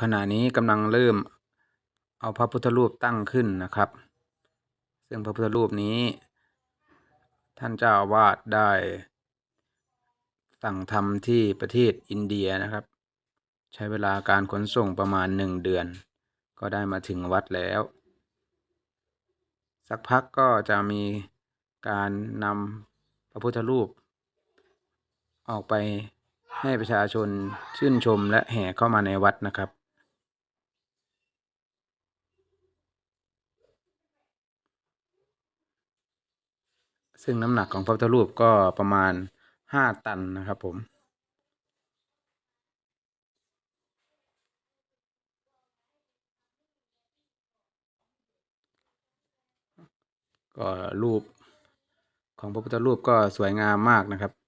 ขณะนี้กำลังเริ่มเอาพระพุทธรูปตั้งขึ้นนะครับ ซึ่งพระพุทธรูปนี้ ท่านเจ้าวาสได้ สั่งทำที่ประเทศอินเดียนะครับ ใช้เวลาการขนส่งประมาณหนึ่งเดือน ก็ได้มาถึงวัดแล้ว สักพักก็จะมีการนำพระพุทธรูป ออกไป ให้ประชาชนชื่นชมและแห่เข้ามาในวัดนะครับ ซึ่งน้ำหนักของพระพุทธรูปก็ประมาณห้าตันนะครับผมก็รูปของพระพุทธรูปก็สวยงามมากนะครับ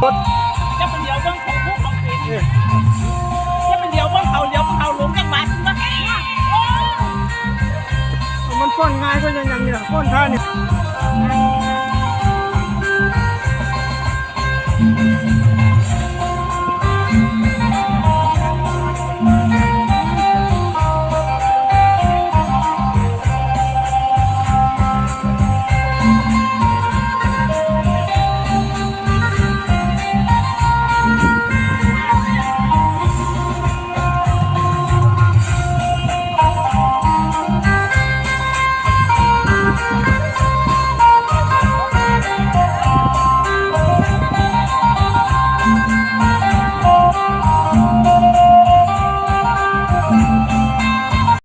จ มันฟ้นง่ายก็ยังยังนี่แหละฟ้นท่านี่